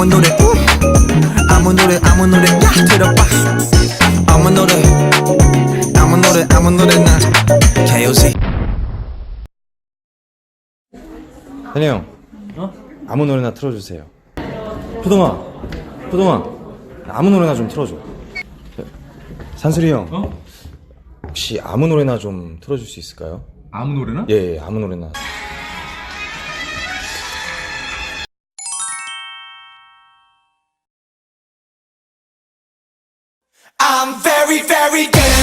아무 노래 우 아무 노래 아무 노래 야 들어봐 아무 노래 아무 노래 아무 노래나 KOC 현이 형. 어? 아무 노래나 틀어주세요. 표동아, 표동아, 아무 노래나 좀 틀어줘. 산슬이 형. 어? 혹시 아무 노래나 좀 틀어줄 수 있을까요? 아무 노래나? 예, 예 아무 노래나. I'm very very good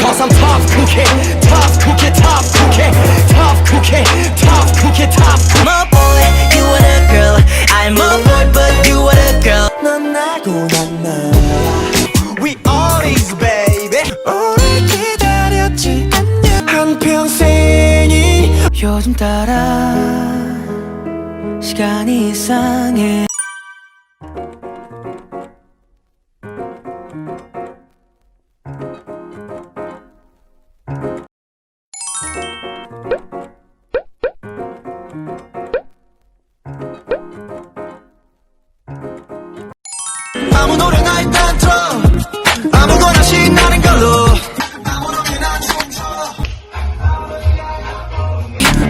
Cause I'm tough cookie tough cookie tough cookie tough cookie tough cookie tough cookie I'm a boy, you are the girl. I'm a boy, but you are the girl. 넌 나고 난 나야 We always baby 오래 기다렸지 안녕 한평생이 요즘 따라 시간이 이상해. 아무 노래나 일단 틀어. 아무거나 신나는 걸로.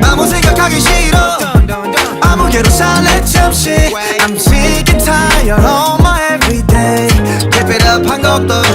아무 생각하기 싫어 살래 잠시 I'm sick and tired of my everyday Keep it up 한 것도